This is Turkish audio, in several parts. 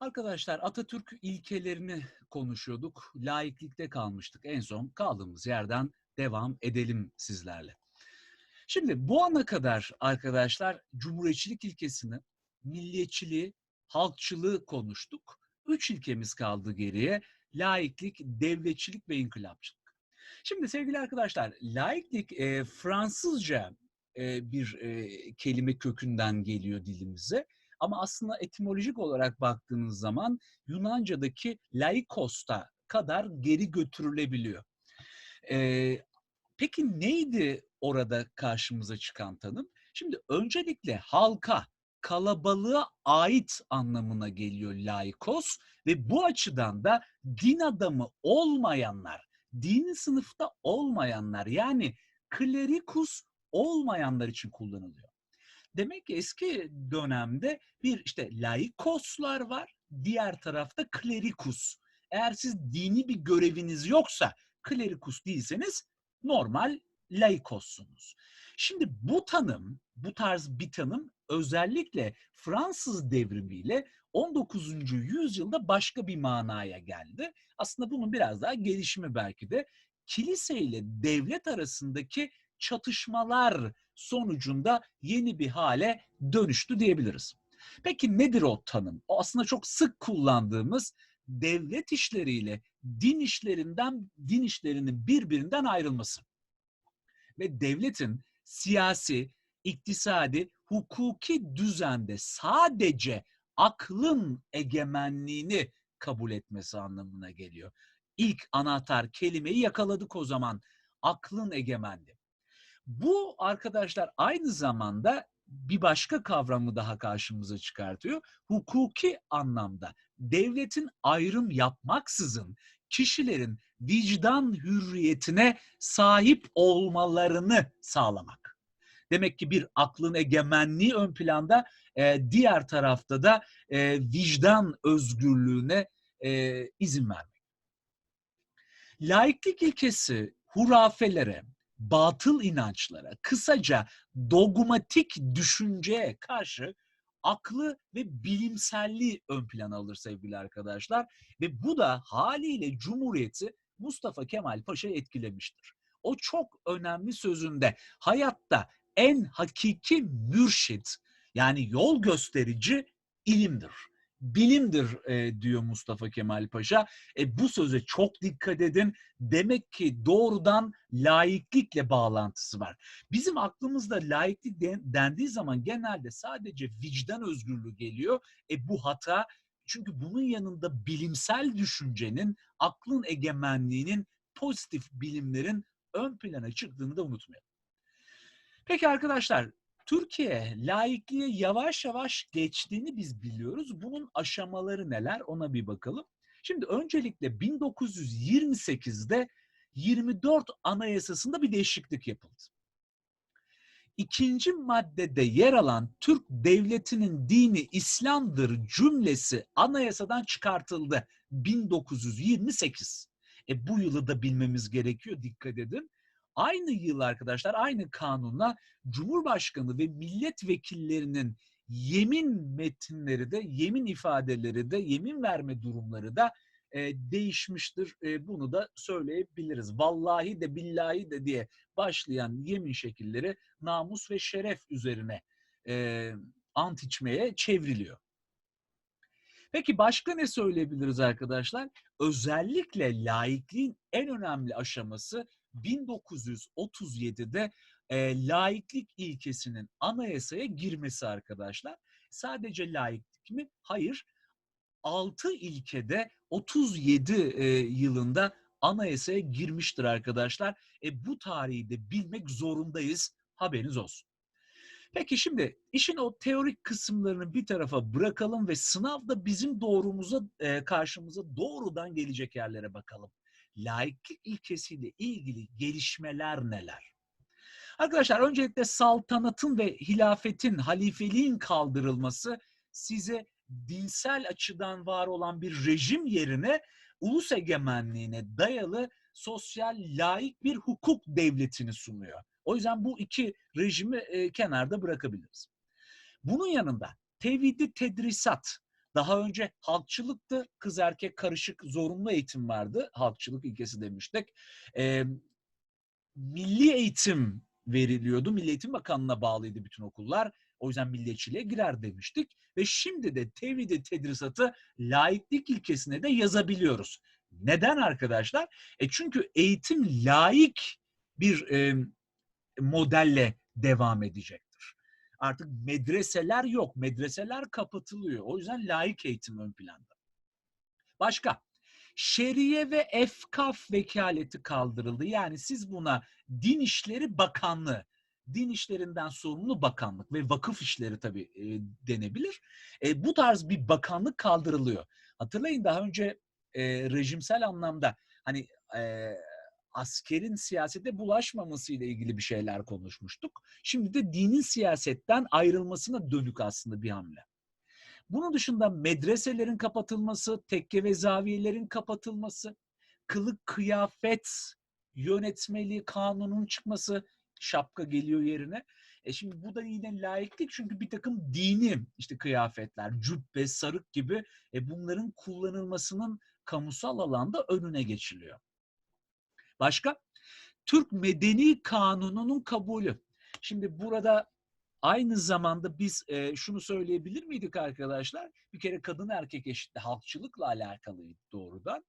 Arkadaşlar Atatürk ilkelerini konuşuyorduk. Laiklikte kalmıştık. En son kaldığımız yerden devam edelim sizlerle. Şimdi bu ana kadar arkadaşlar cumhuriyetçilik ilkesini, milliyetçiliği, halkçılığı konuştuk. Üç ilkemiz kaldı geriye. Laiklik, devletçilik ve inkılapçılık. Şimdi sevgili arkadaşlar, laiklik e, Fransızca e, bir e, kelime kökünden geliyor dilimize. Ama aslında etimolojik olarak baktığınız zaman Yunanca'daki laikos'ta kadar geri götürülebiliyor. Ee, peki neydi orada karşımıza çıkan tanım? Şimdi öncelikle halka, kalabalığa ait anlamına geliyor laikos ve bu açıdan da din adamı olmayanlar, dini sınıfta olmayanlar yani klerikus olmayanlar için kullanılıyor. Demek ki eski dönemde bir işte laikoslar var, diğer tarafta klerikus. Eğer siz dini bir göreviniz yoksa klerikus değilseniz normal laikossunuz. Şimdi bu tanım, bu tarz bir tanım özellikle Fransız devrimiyle 19. yüzyılda başka bir manaya geldi. Aslında bunun biraz daha gelişimi belki de kilise ile devlet arasındaki çatışmalar sonucunda yeni bir hale dönüştü diyebiliriz. Peki nedir o tanım? O aslında çok sık kullandığımız devlet işleriyle din işlerinden din işlerinin birbirinden ayrılması. Ve devletin siyasi, iktisadi, hukuki düzende sadece aklın egemenliğini kabul etmesi anlamına geliyor. İlk anahtar kelimeyi yakaladık o zaman. Aklın egemenliği. Bu arkadaşlar aynı zamanda bir başka kavramı daha karşımıza çıkartıyor. Hukuki anlamda devletin ayrım yapmaksızın kişilerin vicdan hürriyetine sahip olmalarını sağlamak. Demek ki bir aklın egemenliği ön planda, e, diğer tarafta da e, vicdan özgürlüğüne e, izin vermek. Laiklik ilkesi hurafelere, batıl inançlara, kısaca dogmatik düşünceye karşı aklı ve bilimselliği ön plana alır sevgili arkadaşlar. Ve bu da haliyle Cumhuriyeti Mustafa Kemal Paşa etkilemiştir. O çok önemli sözünde hayatta en hakiki mürşit yani yol gösterici ilimdir bilimdir e, diyor Mustafa Kemal Paşa. E, bu söze çok dikkat edin. Demek ki doğrudan laiklikle bağlantısı var. Bizim aklımızda laiklik dendiği zaman genelde sadece vicdan özgürlüğü geliyor. E, bu hata çünkü bunun yanında bilimsel düşüncenin, aklın egemenliğinin, pozitif bilimlerin ön plana çıktığını da unutmayalım. Peki arkadaşlar Türkiye laikliğe yavaş yavaş geçtiğini biz biliyoruz. Bunun aşamaları neler ona bir bakalım. Şimdi öncelikle 1928'de 24 Anayasası'nda bir değişiklik yapıldı. İkinci maddede yer alan Türk devletinin dini İslam'dır cümlesi anayasadan çıkartıldı 1928. E bu yılı da bilmemiz gerekiyor dikkat edin. Aynı yıl arkadaşlar aynı kanunla Cumhurbaşkanı ve milletvekillerinin yemin metinleri de, yemin ifadeleri de, yemin verme durumları da e, değişmiştir. E, bunu da söyleyebiliriz. Vallahi de billahi de diye başlayan yemin şekilleri namus ve şeref üzerine e, ant içmeye çevriliyor. Peki başka ne söyleyebiliriz arkadaşlar? Özellikle laikliğin en önemli aşaması 1937'de e, laiklik ilkesinin anayasaya girmesi arkadaşlar. Sadece laiklik mi? Hayır. 6 ilkede 37 e, yılında anayasaya girmiştir arkadaşlar. E, bu tarihi de bilmek zorundayız. Haberiniz olsun. Peki şimdi işin o teorik kısımlarını bir tarafa bırakalım ve sınavda bizim doğrumuza e, karşımıza doğrudan gelecek yerlere bakalım laiklik ilkesiyle ilgili gelişmeler neler? Arkadaşlar öncelikle saltanatın ve hilafetin, halifeliğin kaldırılması size dinsel açıdan var olan bir rejim yerine ulus egemenliğine dayalı sosyal laik bir hukuk devletini sunuyor. O yüzden bu iki rejimi e, kenarda bırakabiliriz. Bunun yanında tevhidi tedrisat, Daha önce halkçılıktı, kız erkek karışık zorunlu eğitim vardı. Halkçılık ilkesi demiştik. E, milli eğitim veriliyordu. Milli Eğitim Bakanlığı'na bağlıydı bütün okullar. O yüzden milliyetçiliğe girer demiştik. Ve şimdi de tevhid tedrisatı laiklik ilkesine de yazabiliyoruz. Neden arkadaşlar? E çünkü eğitim laik bir e, modelle devam edecektir. Artık medreseler yok. Medreseler kapatılıyor. O yüzden laik eğitim ön planda. Başka? Şeriye ve efkaf vekaleti kaldırıldı. Yani siz buna Din İşleri Bakanlığı, din işlerinden sorumlu bakanlık ve vakıf işleri tabii e, denebilir. E, bu tarz bir bakanlık kaldırılıyor. Hatırlayın daha önce e, rejimsel anlamda hani e, askerin siyasete bulaşmaması ile ilgili bir şeyler konuşmuştuk. Şimdi de dinin siyasetten ayrılmasına dönük aslında bir hamle. Bunun dışında medreselerin kapatılması, tekke ve zaviyelerin kapatılması, kılık kıyafet yönetmeliği kanunun çıkması, şapka geliyor yerine. E şimdi bu da yine layıklık çünkü bir takım dini işte kıyafetler, cübbe, sarık gibi e bunların kullanılmasının kamusal alanda önüne geçiliyor. Başka? Türk Medeni Kanunu'nun kabulü. Şimdi burada aynı zamanda biz e, şunu söyleyebilir miydik arkadaşlar? Bir kere kadın erkek eşitliği halkçılıkla alakalıydı doğrudan.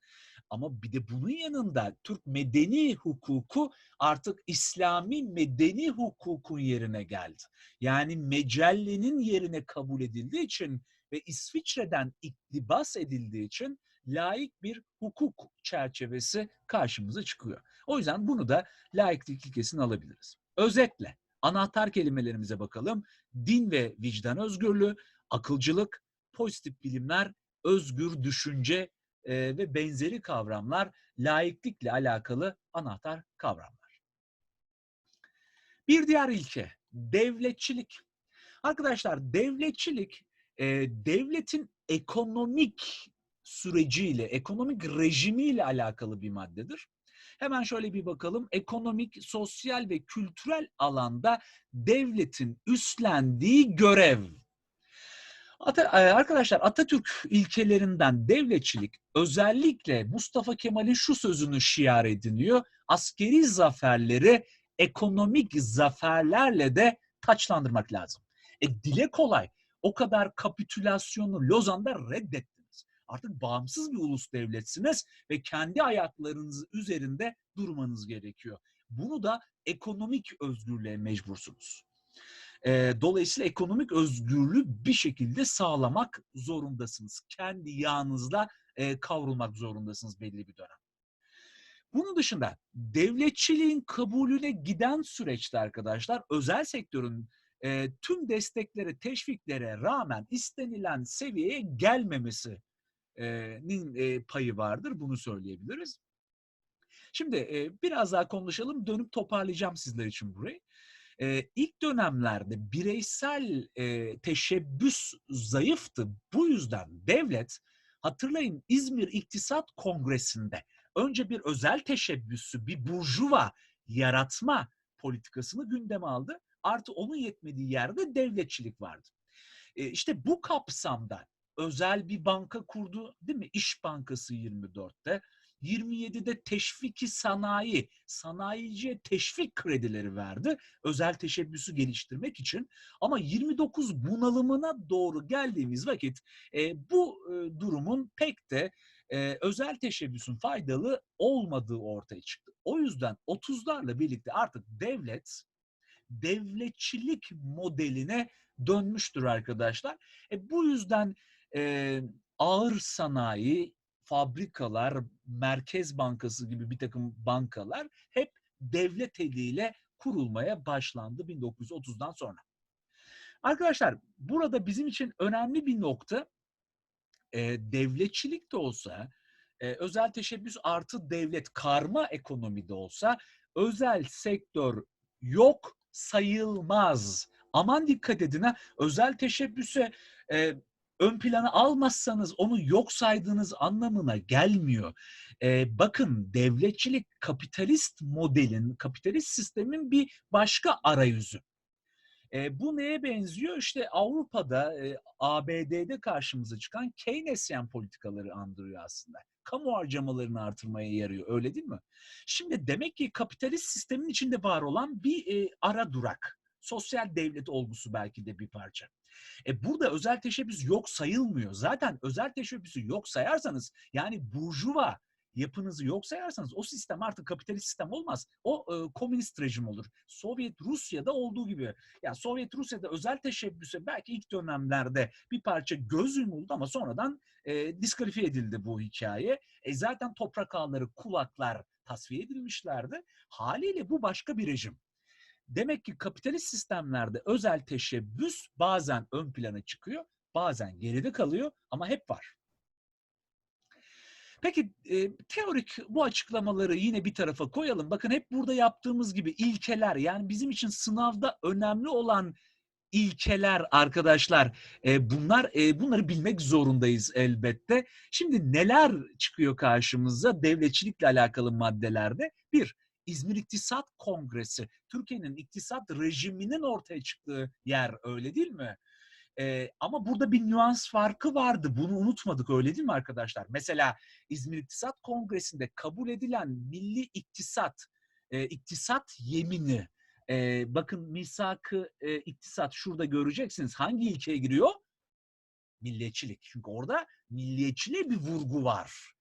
Ama bir de bunun yanında Türk medeni hukuku artık İslami medeni hukukun yerine geldi. Yani mecellenin yerine kabul edildiği için ve İsviçre'den iktibas edildiği için laik bir hukuk çerçevesi karşımıza çıkıyor. O yüzden bunu da laiklik ilkesini alabiliriz. Özetle anahtar kelimelerimize bakalım. Din ve vicdan özgürlüğü, akılcılık, pozitif bilimler, özgür düşünce e, ve benzeri kavramlar laiklikle alakalı anahtar kavramlar. Bir diğer ilke devletçilik. Arkadaşlar devletçilik e, devletin ekonomik süreciyle, ekonomik rejimiyle alakalı bir maddedir. Hemen şöyle bir bakalım. Ekonomik, sosyal ve kültürel alanda devletin üstlendiği görev. E, arkadaşlar Atatürk ilkelerinden devletçilik özellikle Mustafa Kemal'in şu sözünü şiar ediniyor. Askeri zaferleri ekonomik zaferlerle de taçlandırmak lazım. E dile kolay. O kadar kapitülasyonu Lozan'da reddettiniz. Artık bağımsız bir ulus devletsiniz ve kendi ayaklarınız üzerinde durmanız gerekiyor. Bunu da ekonomik özgürlüğe mecbursunuz. E, dolayısıyla ekonomik özgürlüğü bir şekilde sağlamak zorundasınız. Kendi yağınızla e, kavrulmak zorundasınız belli bir dönem. Bunun dışında devletçiliğin kabulüne giden süreçte arkadaşlar özel sektörün e, tüm desteklere, teşviklere rağmen istenilen seviyeye gelmemesinin e, payı vardır. Bunu söyleyebiliriz. Şimdi biraz daha konuşalım. Dönüp toparlayacağım sizler için burayı. E, ilk dönemlerde bireysel teşebbüs zayıftı. Bu yüzden devlet hatırlayın İzmir İktisat Kongresi'nde önce bir özel teşebbüsü, bir burjuva yaratma politikasını gündeme aldı. Artı onun yetmediği yerde devletçilik vardı. E, işte bu kapsamda özel bir banka kurdu değil mi? İş Bankası 24'te. 27'de teşviki sanayi, sanayiciye teşvik kredileri verdi. Özel teşebbüsü geliştirmek için. Ama 29 bunalımına doğru geldiğimiz vakit e, bu e, durumun pek de e, özel teşebbüsün faydalı olmadığı ortaya çıktı. O yüzden 30'larla birlikte artık devlet devletçilik modeline dönmüştür arkadaşlar. E, bu yüzden e, ağır sanayi, fabrikalar, Merkez Bankası gibi bir takım bankalar hep devlet eliyle kurulmaya başlandı 1930'dan sonra. Arkadaşlar burada bizim için önemli bir nokta e, devletçilik de olsa, e, özel teşebbüs artı devlet karma ekonomide olsa özel sektör yok sayılmaz. Aman dikkat edin ha özel teşebbüse e, ön plana almazsanız onu yok saydığınız anlamına gelmiyor. Ee, bakın devletçilik kapitalist modelin, kapitalist sistemin bir başka arayüzü. E, bu neye benziyor? İşte Avrupa'da, e, ABD'de karşımıza çıkan Keynesyen politikaları andırıyor aslında. Kamu harcamalarını artırmaya yarıyor, öyle değil mi? Şimdi demek ki kapitalist sistemin içinde var olan bir e, ara durak. Sosyal devlet olgusu belki de bir parça. E burada özel teşebbüs yok sayılmıyor. Zaten özel teşebbüsü yok sayarsanız yani burjuva yapınızı yok sayarsanız o sistem artık kapitalist sistem olmaz. O e, komünist rejim olur. Sovyet Rusya'da olduğu gibi. Ya Sovyet Rusya'da özel teşebbüse belki ilk dönemlerde bir parça göz yumuldu ama sonradan e, diskalifiye edildi bu hikaye. E, zaten toprak ağları, kulaklar tasfiye edilmişlerdi. Haliyle bu başka bir rejim. Demek ki kapitalist sistemlerde özel teşebbüs bazen ön plana çıkıyor, bazen geride kalıyor ama hep var. Peki e, teorik bu açıklamaları yine bir tarafa koyalım. Bakın hep burada yaptığımız gibi ilkeler yani bizim için sınavda önemli olan ilkeler arkadaşlar. E, bunlar e, bunları bilmek zorundayız elbette. Şimdi neler çıkıyor karşımıza devletçilikle alakalı maddelerde? Bir, İzmir İktisat Kongresi. Türkiye'nin iktisat rejiminin ortaya çıktığı yer öyle değil mi? Ee, ama burada bir nüans farkı vardı. Bunu unutmadık öyle değil mi arkadaşlar? Mesela İzmir İktisat Kongresi'nde kabul edilen milli iktisat, e, iktisat yemini, e, bakın misakı e, iktisat şurada göreceksiniz. Hangi ilkeye giriyor? Milliyetçilik. Çünkü orada milliyetçiliğe bir vurgu var.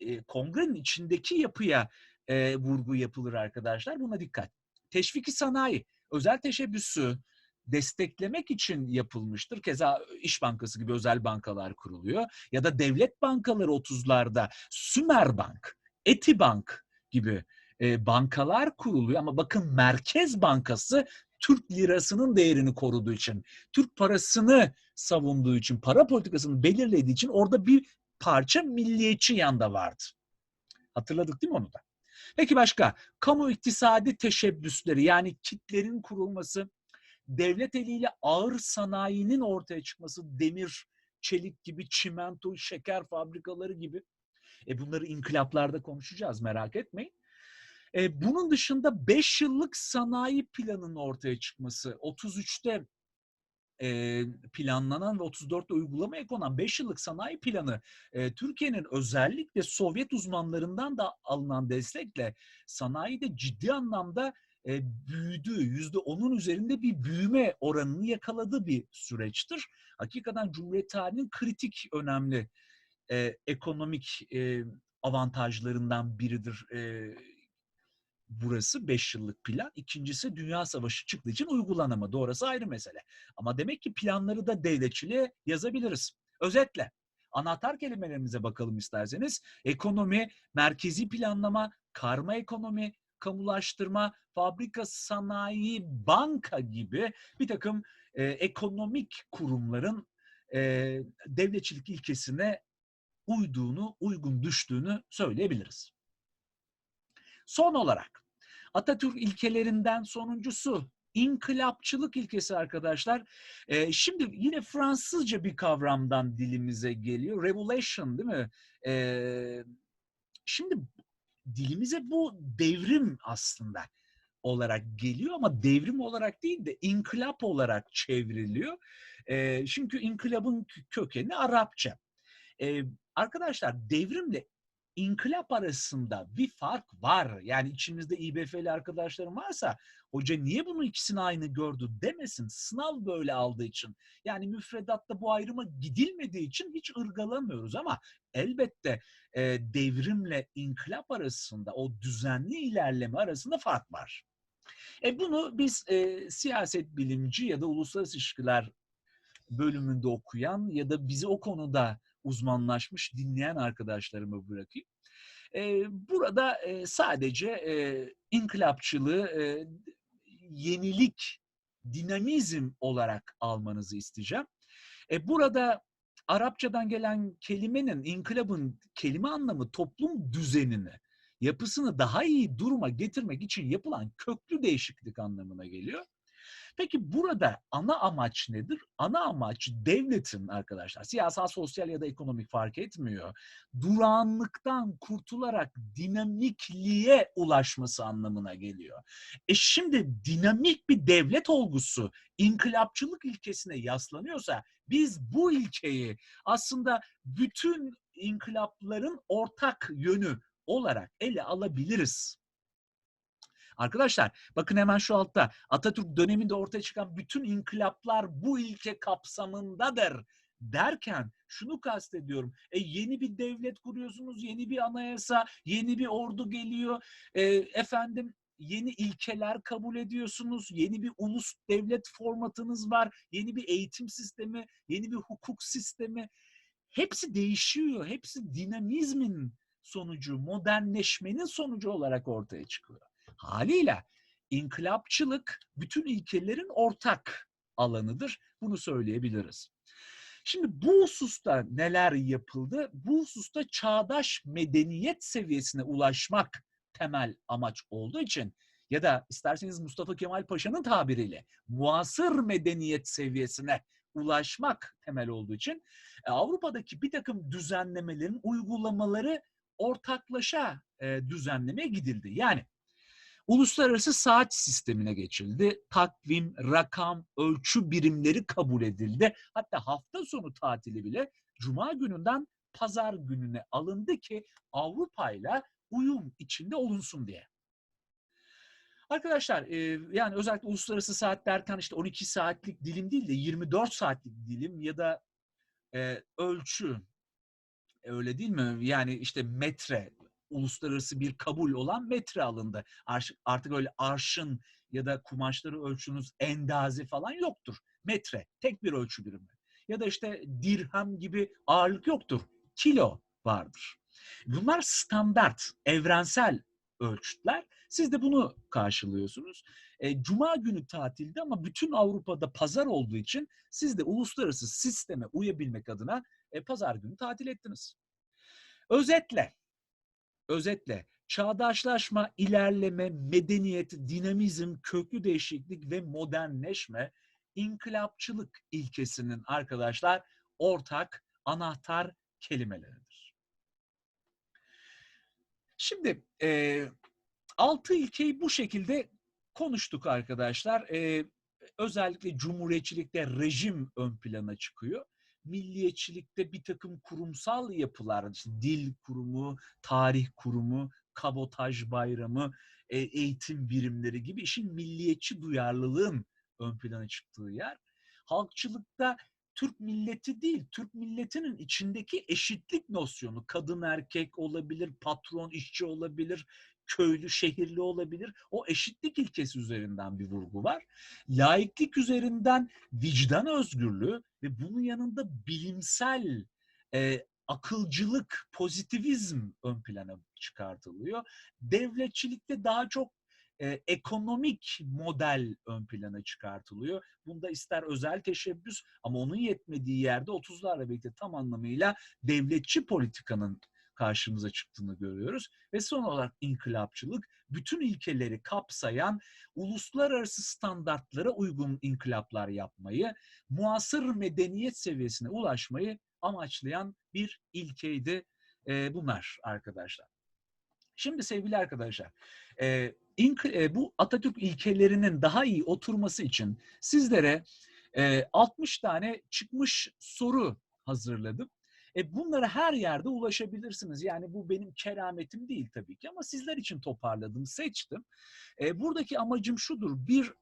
E, kongrenin içindeki yapıya e, vurgu yapılır arkadaşlar. Buna dikkat. Teşviki sanayi, özel teşebbüsü desteklemek için yapılmıştır. Keza İş Bankası gibi özel bankalar kuruluyor. Ya da devlet bankaları 30'larda Sümerbank, Etibank gibi e, bankalar kuruluyor. Ama bakın Merkez Bankası Türk lirasının değerini koruduğu için, Türk parasını savunduğu için, para politikasını belirlediği için orada bir parça milliyetçi yanda vardı. Hatırladık değil mi onu da? Peki başka? Kamu iktisadi teşebbüsleri yani kitlerin kurulması, devlet eliyle ağır sanayinin ortaya çıkması, demir, çelik gibi, çimento, şeker fabrikaları gibi. E bunları inkılaplarda konuşacağız merak etmeyin. E, bunun dışında 5 yıllık sanayi planının ortaya çıkması, 33'te e, planlanan ve 34'te uygulamaya konan 5 yıllık sanayi planı e, Türkiye'nin özellikle Sovyet uzmanlarından da alınan destekle sanayide ciddi anlamda e, büyüdüğü, yüzde onun üzerinde bir büyüme oranını yakaladığı bir süreçtir. Hakikaten Cumhuriyet tarihinin kritik önemli e, ekonomik e, avantajlarından biridir e, burası 5 yıllık plan. İkincisi Dünya Savaşı çıktığı için uygulanamadı. Orası ayrı mesele. Ama demek ki planları da devletçiliğe yazabiliriz. Özetle anahtar kelimelerimize bakalım isterseniz. Ekonomi, merkezi planlama, karma ekonomi, kamulaştırma, fabrika, sanayi, banka gibi bir takım e, ekonomik kurumların e, devletçilik ilkesine uyduğunu, uygun düştüğünü söyleyebiliriz. Son olarak Atatürk ilkelerinden sonuncusu inkılapçılık ilkesi arkadaşlar. E, şimdi yine Fransızca bir kavramdan dilimize geliyor. Revolution değil mi? E, şimdi dilimize bu devrim aslında olarak geliyor ama devrim olarak değil de inkılap olarak çevriliyor. E, çünkü inkılabın kökeni Arapça. E, arkadaşlar devrimle inkılap arasında bir fark var. Yani içinizde İBF'li arkadaşlarım varsa hoca niye bunu ikisini aynı gördü demesin. Sınav böyle aldığı için. Yani müfredatta bu ayrıma gidilmediği için hiç ırgalamıyoruz ama elbette e, devrimle inkılap arasında o düzenli ilerleme arasında fark var. E bunu biz e, siyaset bilimci ya da uluslararası ilişkiler bölümünde okuyan ya da bizi o konuda uzmanlaşmış dinleyen arkadaşlarıma bırakayım. Burada sadece inkılapçılığı yenilik, dinamizm olarak almanızı isteyeceğim. E, burada Arapçadan gelen kelimenin, inkılabın kelime anlamı toplum düzenini, yapısını daha iyi duruma getirmek için yapılan köklü değişiklik anlamına geliyor. Peki burada ana amaç nedir? Ana amaç devletin arkadaşlar siyasal, sosyal ya da ekonomik fark etmiyor. Durağanlıktan kurtularak dinamikliğe ulaşması anlamına geliyor. E şimdi dinamik bir devlet olgusu inkılapçılık ilkesine yaslanıyorsa biz bu ilkeyi aslında bütün inkılapların ortak yönü olarak ele alabiliriz. Arkadaşlar bakın hemen şu altta Atatürk döneminde ortaya çıkan bütün inkılaplar bu ilke kapsamındadır derken şunu kastediyorum. E yeni bir devlet kuruyorsunuz, yeni bir anayasa, yeni bir ordu geliyor. E, efendim yeni ilkeler kabul ediyorsunuz. Yeni bir ulus devlet formatınız var. Yeni bir eğitim sistemi, yeni bir hukuk sistemi. Hepsi değişiyor. Hepsi dinamizmin sonucu, modernleşmenin sonucu olarak ortaya çıkıyor. Haliyle inkılapçılık bütün ilkelerin ortak alanıdır. Bunu söyleyebiliriz. Şimdi bu hususta neler yapıldı? Bu hususta çağdaş medeniyet seviyesine ulaşmak temel amaç olduğu için ya da isterseniz Mustafa Kemal Paşa'nın tabiriyle muasır medeniyet seviyesine ulaşmak temel olduğu için e, Avrupa'daki bir takım düzenlemelerin uygulamaları ortaklaşa e, düzenlemeye gidildi. Yani uluslararası saat sistemine geçildi. Takvim, rakam, ölçü birimleri kabul edildi. Hatta hafta sonu tatili bile cuma gününden pazar gününe alındı ki Avrupa ile uyum içinde olunsun diye. Arkadaşlar e, yani özellikle uluslararası saat derken işte 12 saatlik dilim değil de 24 saatlik dilim ya da e, ölçü öyle değil mi? Yani işte metre uluslararası bir kabul olan metre alındı. Artık öyle arşın ya da kumaşları ölçünüz endazi falan yoktur. Metre tek bir ölçü birimi. Ya da işte dirhem gibi ağırlık yoktur. Kilo vardır. Bunlar standart, evrensel ölçütler. Siz de bunu karşılıyorsunuz. E, Cuma günü tatilde ama bütün Avrupa'da pazar olduğu için siz de uluslararası sisteme uyabilmek adına e, pazar günü tatil ettiniz. Özetle, özetle çağdaşlaşma, ilerleme, medeniyet, dinamizm, köklü değişiklik ve modernleşme inkılapçılık ilkesinin arkadaşlar ortak anahtar kelimeleridir. Şimdi e, altı ilkeyi bu şekilde konuştuk arkadaşlar. E, özellikle cumhuriyetçilikte rejim ön plana çıkıyor milliyetçilikte bir takım kurumsal yapılar, işte dil kurumu, tarih kurumu, kabotaj bayramı, e, eğitim birimleri gibi işin milliyetçi duyarlılığın ön plana çıktığı yer. Halkçılıkta Türk milleti değil, Türk milletinin içindeki eşitlik nosyonu, kadın erkek olabilir, patron işçi olabilir, köylü, şehirli olabilir. O eşitlik ilkesi üzerinden bir vurgu var. Laiklik üzerinden vicdan özgürlüğü ve bunun yanında bilimsel e, akılcılık, pozitivizm ön plana çıkartılıyor. Devletçilikte daha çok e, ekonomik model ön plana çıkartılıyor. Bunda ister özel teşebbüs ama onun yetmediği yerde 30'larla birlikte tam anlamıyla devletçi politikanın karşımıza çıktığını görüyoruz. Ve son olarak inkılapçılık bütün ilkeleri kapsayan uluslararası standartlara uygun inkılaplar yapmayı, muasır medeniyet seviyesine ulaşmayı amaçlayan bir ilkeydi e, bunlar arkadaşlar. Şimdi sevgili arkadaşlar, e, ink, e, bu Atatürk ilkelerinin daha iyi oturması için sizlere e, 60 tane çıkmış soru hazırladım. E bunlara her yerde ulaşabilirsiniz. Yani bu benim kerametim değil tabii ki ama sizler için toparladım, seçtim. E, buradaki amacım şudur. Bir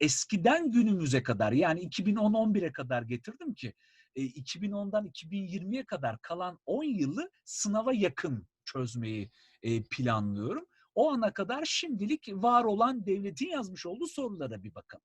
eskiden günümüze kadar yani 2010-11'e kadar getirdim ki e, 2010'dan 2020'ye kadar kalan 10 yılı sınava yakın çözmeyi e, planlıyorum. O ana kadar şimdilik var olan devletin yazmış olduğu sorulara bir bakalım.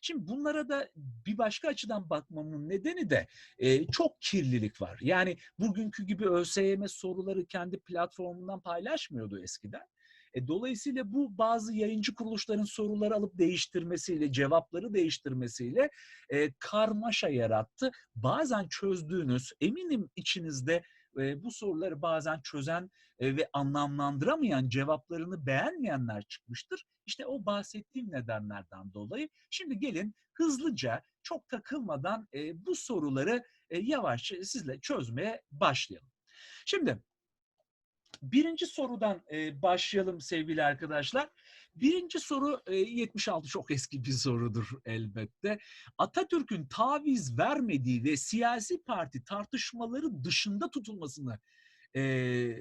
Şimdi bunlara da bir başka açıdan bakmamın nedeni de e, çok kirlilik var. Yani bugünkü gibi ÖSYM soruları kendi platformundan paylaşmıyordu eskiden. E, dolayısıyla bu bazı yayıncı kuruluşların soruları alıp değiştirmesiyle, cevapları değiştirmesiyle e, karmaşa yarattı. Bazen çözdüğünüz, eminim içinizde bu soruları bazen çözen ve anlamlandıramayan, cevaplarını beğenmeyenler çıkmıştır. İşte o bahsettiğim nedenlerden dolayı. Şimdi gelin hızlıca, çok takılmadan bu soruları yavaşça sizle çözmeye başlayalım. Şimdi birinci sorudan başlayalım sevgili arkadaşlar. Birinci soru e, 76 çok eski bir sorudur elbette. Atatürk'ün taviz vermediği ve siyasi parti tartışmaları dışında tutulmasını e,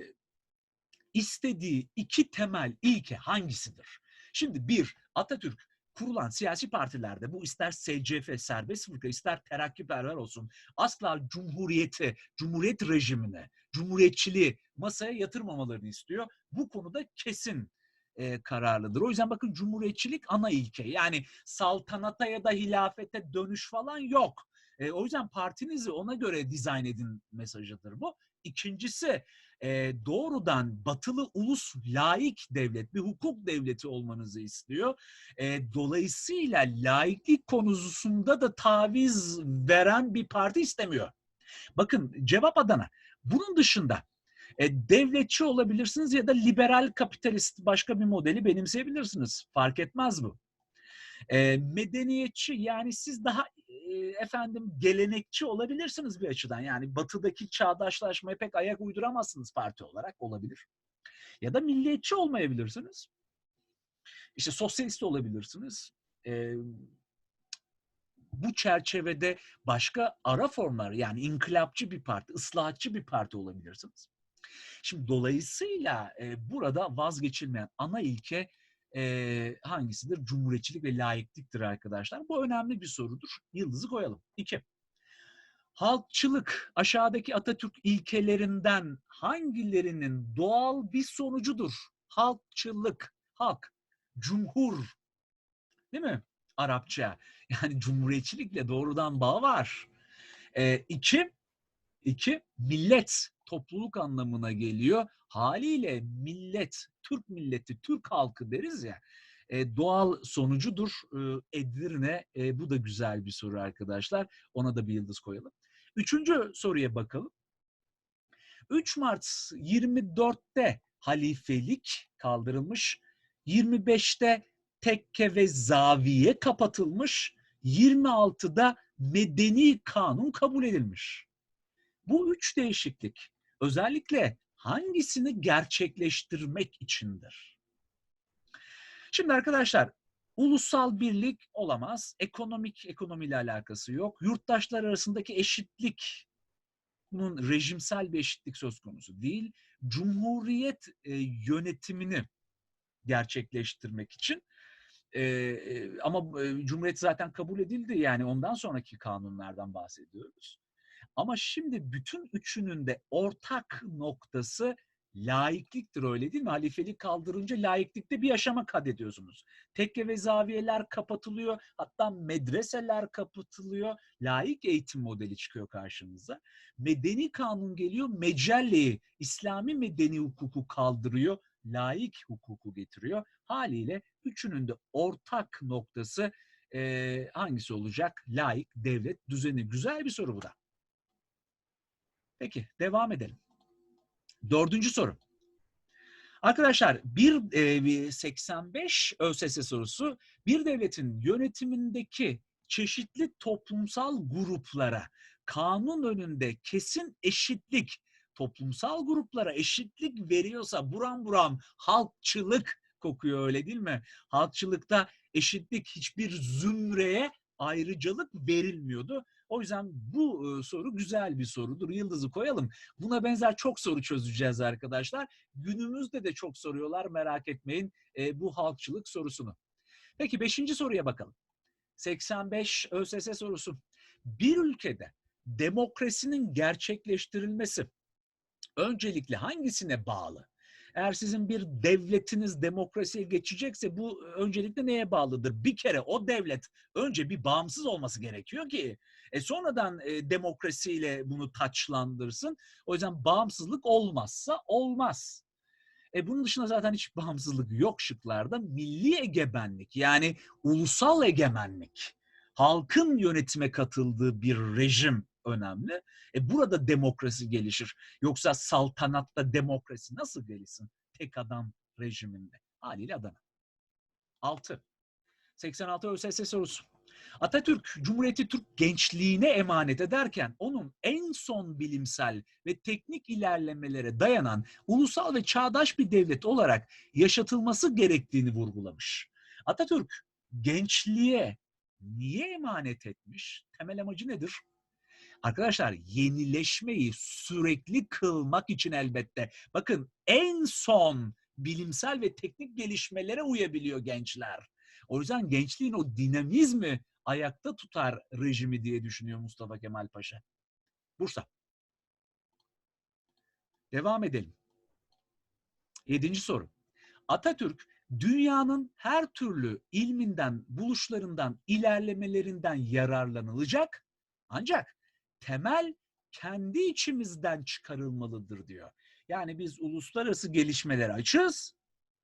istediği iki temel ilke hangisidir? Şimdi bir, Atatürk kurulan siyasi partilerde bu ister SCF, serbest fırka, ister terakkiperver olsun asla cumhuriyeti, cumhuriyet rejimine, cumhuriyetçiliği masaya yatırmamalarını istiyor. Bu konuda kesin e, kararlıdır. O yüzden bakın cumhuriyetçilik ana ilke. Yani saltanata ya da hilafete dönüş falan yok. E, o yüzden partinizi ona göre dizayn edin mesajıdır bu. İkincisi e, doğrudan batılı ulus laik devlet, bir hukuk devleti olmanızı istiyor. E, dolayısıyla laiklik konusunda da taviz veren bir parti istemiyor. Bakın cevap Adana. Bunun dışında e, devletçi olabilirsiniz ya da liberal kapitalist başka bir modeli benimseyebilirsiniz. Fark etmez bu. E, medeniyetçi yani siz daha e, efendim gelenekçi olabilirsiniz bir açıdan. Yani batıdaki çağdaşlaşmaya pek ayak uyduramazsınız parti olarak olabilir. Ya da milliyetçi olmayabilirsiniz. İşte sosyalist olabilirsiniz. E, bu çerçevede başka ara formlar yani inkılapçı bir parti, ıslahatçı bir parti olabilirsiniz. Şimdi dolayısıyla e, burada vazgeçilmeyen ana ilke e, hangisidir? Cumhuriyetçilik ve laikliktir arkadaşlar. Bu önemli bir sorudur. Yıldızı koyalım. İki. Halkçılık aşağıdaki Atatürk ilkelerinden hangilerinin doğal bir sonucudur? Halkçılık, halk, cumhur, değil mi? Arapça. Yani cumhuriyetçilikle doğrudan bağ var. E, iki, iki, millet, topluluk anlamına geliyor. Haliyle millet, Türk milleti, Türk halkı deriz ya e, doğal sonucudur e, Edirne. E, bu da güzel bir soru arkadaşlar. Ona da bir yıldız koyalım. Üçüncü soruya bakalım. 3 Mart 24'te halifelik kaldırılmış. 25'te tekke ve zaviye kapatılmış. 26'da medeni kanun kabul edilmiş. Bu üç değişiklik özellikle hangisini gerçekleştirmek içindir? Şimdi arkadaşlar ulusal birlik olamaz. Ekonomik ekonomiyle alakası yok. Yurttaşlar arasındaki eşitlik bunun rejimsel bir eşitlik söz konusu değil. Cumhuriyet e, yönetimini gerçekleştirmek için e, ama e, Cumhuriyet zaten kabul edildi yani ondan sonraki kanunlardan bahsediyoruz. Ama şimdi bütün üçünün de ortak noktası laikliktir öyle değil mi? Halifelik kaldırınca laiklikte bir aşama kat ediyorsunuz. Tekke ve zaviyeler kapatılıyor. Hatta medreseler kapatılıyor. Laik eğitim modeli çıkıyor karşımıza. Medeni kanun geliyor. Mecelleyi, İslami medeni hukuku kaldırıyor. Laik hukuku getiriyor. Haliyle üçünün de ortak noktası e, hangisi olacak? Laik devlet düzeni. Güzel bir soru bu da. Peki devam edelim. Dördüncü soru. Arkadaşlar bir e, 85 ÖSS sorusu bir devletin yönetimindeki çeşitli toplumsal gruplara kanun önünde kesin eşitlik, toplumsal gruplara eşitlik veriyorsa buram buram halkçılık kokuyor öyle değil mi? Halkçılıkta eşitlik hiçbir zümreye ayrıcalık verilmiyordu. O yüzden bu soru güzel bir sorudur. Yıldızı koyalım. Buna benzer çok soru çözeceğiz arkadaşlar. Günümüzde de çok soruyorlar merak etmeyin bu halkçılık sorusunu. Peki beşinci soruya bakalım. 85 ÖSS sorusu. Bir ülkede demokrasinin gerçekleştirilmesi öncelikle hangisine bağlı? Eğer sizin bir devletiniz demokrasiye geçecekse bu öncelikle neye bağlıdır? Bir kere o devlet önce bir bağımsız olması gerekiyor ki e sonradan e, demokrasiyle bunu taçlandırsın. O yüzden bağımsızlık olmazsa olmaz. E bunun dışında zaten hiç bağımsızlık yok şıklarda. Milli egemenlik yani ulusal egemenlik, halkın yönetime katıldığı bir rejim önemli. E burada demokrasi gelişir. Yoksa saltanatta demokrasi nasıl gelişsin? Tek adam rejiminde. Haliyle Adana. 6. 86 ÖSS sorusu. Atatürk Cumhuriyeti Türk gençliğine emanet ederken onun en son bilimsel ve teknik ilerlemelere dayanan ulusal ve çağdaş bir devlet olarak yaşatılması gerektiğini vurgulamış. Atatürk gençliğe niye emanet etmiş? Temel amacı nedir? Arkadaşlar yenileşmeyi sürekli kılmak için elbette. Bakın en son bilimsel ve teknik gelişmelere uyabiliyor gençler. O yüzden gençliğin o dinamizmi ayakta tutar rejimi diye düşünüyor Mustafa Kemal Paşa. Bursa. Devam edelim. Yedinci soru. Atatürk dünyanın her türlü ilminden, buluşlarından, ilerlemelerinden yararlanılacak ancak temel kendi içimizden çıkarılmalıdır diyor. Yani biz uluslararası gelişmelere açız,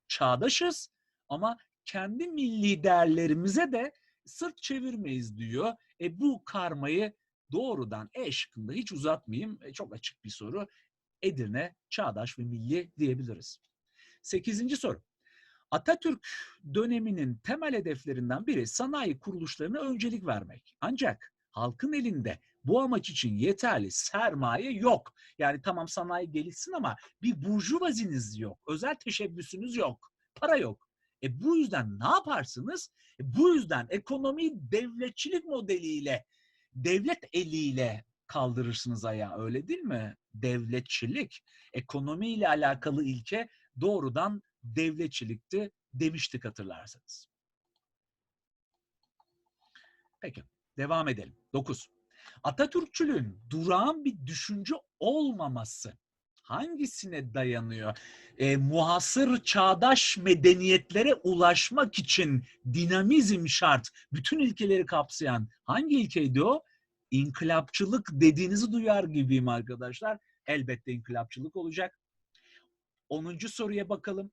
çağdaşız ama kendi milli değerlerimize de sırt çevirmeyiz diyor. E bu karmayı doğrudan E şıkkında hiç uzatmayayım. E, çok açık bir soru. Edirne, çağdaş ve milli diyebiliriz. Sekizinci soru. Atatürk döneminin temel hedeflerinden biri sanayi kuruluşlarına öncelik vermek. Ancak halkın elinde bu amaç için yeterli sermaye yok. Yani tamam sanayi gelişsin ama bir burjuvaziniz yok. Özel teşebbüsünüz yok. Para yok. E bu yüzden ne yaparsınız? E bu yüzden ekonomiyi devletçilik modeliyle, devlet eliyle kaldırırsınız ayağa öyle değil mi? Devletçilik, ekonomiyle alakalı ilke doğrudan devletçilikti demiştik hatırlarsanız. Peki devam edelim. 9. Atatürkçülüğün durağan bir düşünce olmaması hangisine dayanıyor? E, muhasır çağdaş medeniyetlere ulaşmak için dinamizm şart. Bütün ilkeleri kapsayan hangi ilkeydi o? İnkılapçılık dediğinizi duyar gibiyim arkadaşlar. Elbette inkılapçılık olacak. 10. soruya bakalım.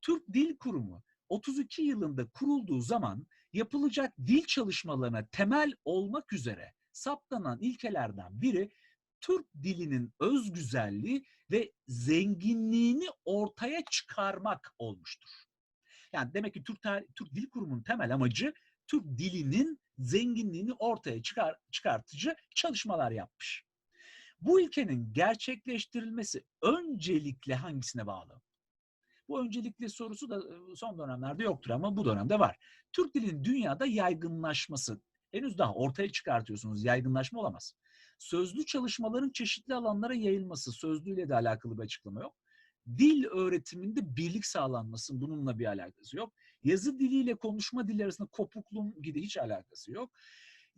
Türk Dil Kurumu 32 yılında kurulduğu zaman yapılacak dil çalışmalarına temel olmak üzere saptanan ilkelerden biri Türk dilinin özgüzelliği ve zenginliğini ortaya çıkarmak olmuştur. Yani demek ki Türk, Türk Dil Kurumu'nun temel amacı Türk dilinin zenginliğini ortaya çıkar, çıkartıcı çalışmalar yapmış. Bu ilkenin gerçekleştirilmesi öncelikle hangisine bağlı? Bu öncelikli sorusu da son dönemlerde yoktur ama bu dönemde var. Türk dilinin dünyada yaygınlaşması. Henüz daha ortaya çıkartıyorsunuz. Yaygınlaşma olamaz. Sözlü çalışmaların çeşitli alanlara yayılması. Sözlüyle de alakalı bir açıklama yok. Dil öğretiminde birlik sağlanması bununla bir alakası yok. Yazı diliyle konuşma dili arasında kopukluğun gibi hiç alakası yok.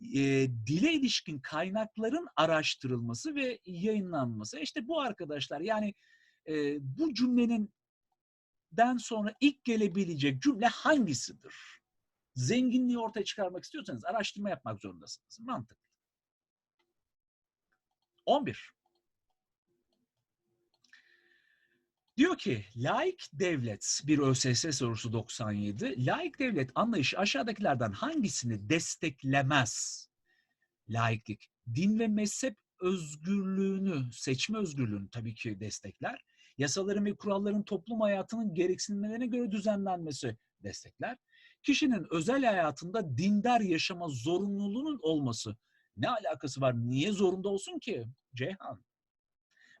E, dile ilişkin kaynakların araştırılması ve yayınlanması. İşte bu arkadaşlar yani e, bu cümlenin den sonra ilk gelebilecek cümle hangisidir? Zenginliği ortaya çıkarmak istiyorsanız araştırma yapmak zorundasınız. Mantıklı. 11. Diyor ki laik devlet bir ÖSS sorusu 97. Laik devlet anlayışı aşağıdakilerden hangisini desteklemez? Laiklik din ve mezhep özgürlüğünü, seçme özgürlüğünü tabii ki destekler yasaların ve kuralların toplum hayatının gereksinimlerine göre düzenlenmesi destekler. Kişinin özel hayatında dindar yaşama zorunluluğunun olması ne alakası var? Niye zorunda olsun ki? Ceyhan.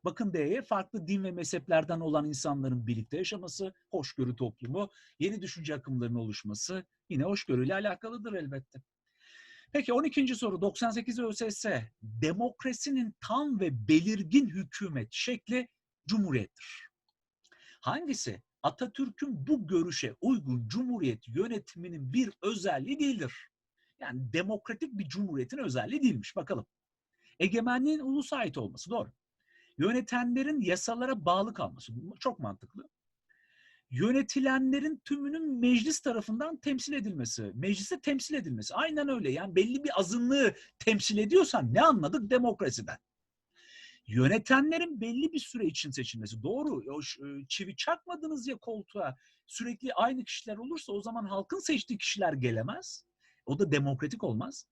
Bakın D'ye farklı din ve mezheplerden olan insanların birlikte yaşaması, hoşgörü toplumu, yeni düşünce akımlarının oluşması yine hoşgörüyle alakalıdır elbette. Peki 12. soru 98 ÖSS. Demokrasinin tam ve belirgin hükümet şekli cumhuriyettir. Hangisi Atatürk'ün bu görüşe uygun cumhuriyet yönetiminin bir özelliği değildir? Yani demokratik bir cumhuriyetin özelliği değilmiş. Bakalım. Egemenliğin ulusa ait olması doğru. Yönetenlerin yasalara bağlı kalması çok mantıklı. Yönetilenlerin tümünün meclis tarafından temsil edilmesi, mecliste temsil edilmesi. Aynen öyle. Yani belli bir azınlığı temsil ediyorsan ne anladık demokrasiden? Yönetenlerin belli bir süre için seçilmesi. Doğru. Çivi çakmadınız ya koltuğa. Sürekli aynı kişiler olursa o zaman halkın seçtiği kişiler gelemez. O da demokratik olmaz.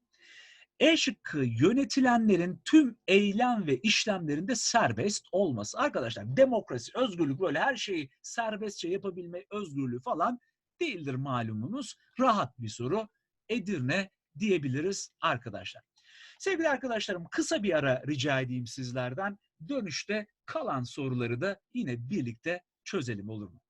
E şıkkı yönetilenlerin tüm eylem ve işlemlerinde serbest olması. Arkadaşlar demokrasi, özgürlük böyle her şeyi serbestçe yapabilme özgürlüğü falan değildir malumunuz. Rahat bir soru. Edirne diyebiliriz arkadaşlar. Sevgili arkadaşlarım kısa bir ara rica edeyim sizlerden. Dönüşte kalan soruları da yine birlikte çözelim olur mu?